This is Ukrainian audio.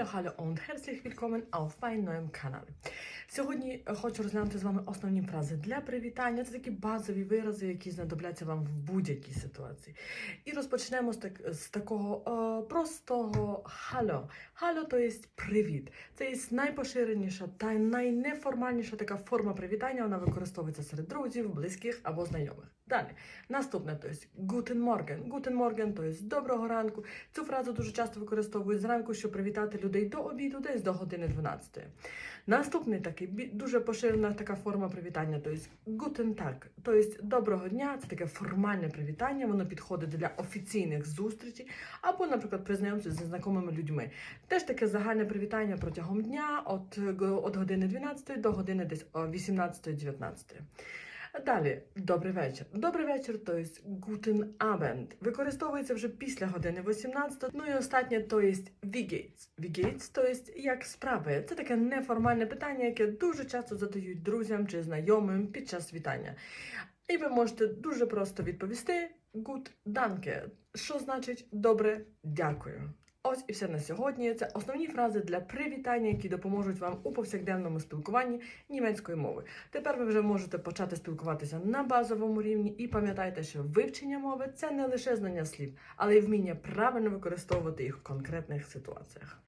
Hallo, hallo und herzlich willkommen auf meinem neuen каналі. Сьогодні е, хочу розглянути з вами основні фрази для привітання. Це такі базові вирази, які знадобляться вам в будь-якій ситуації. І розпочнемо з, так, з такого е, простого халlo. Халlo то є привіт. Це є найпоширеніша та найнеформальніша така форма привітання. Вона використовується серед друзів, близьких або знайомих. Далі, наступне то є Guten Morgen. Guten Morgen, то є доброго ранку. Цю фразу дуже часто використовують зранку, щоб привітати людей до обіду, десь до години 12. Наступний такий дуже поширена така форма привітання, то є Guten Tag, то є доброго дня. Це таке формальне привітання. Воно підходить для офіційних зустрічей або, наприклад, при знайомстві зі знайомими людьми. Теж таке загальне привітання протягом дня від, від години 12 до години десь 18-19. Далі, добрий вечір. Добрий вечір, то є guten Abend. Використовується вже після години 18. Ну і останнє, то є. Wie geht's, то є як справи. Це таке неформальне питання, яке дуже часто задають друзям чи знайомим під час вітання. І ви можете дуже просто відповісти gut danke, що значить добре дякую. Ось і все на сьогодні. Це основні фрази для привітання, які допоможуть вам у повсякденному спілкуванні німецької мови. Тепер ви вже можете почати спілкуватися на базовому рівні і пам'ятайте, що вивчення мови це не лише знання слів, але й вміння правильно використовувати їх в конкретних ситуаціях.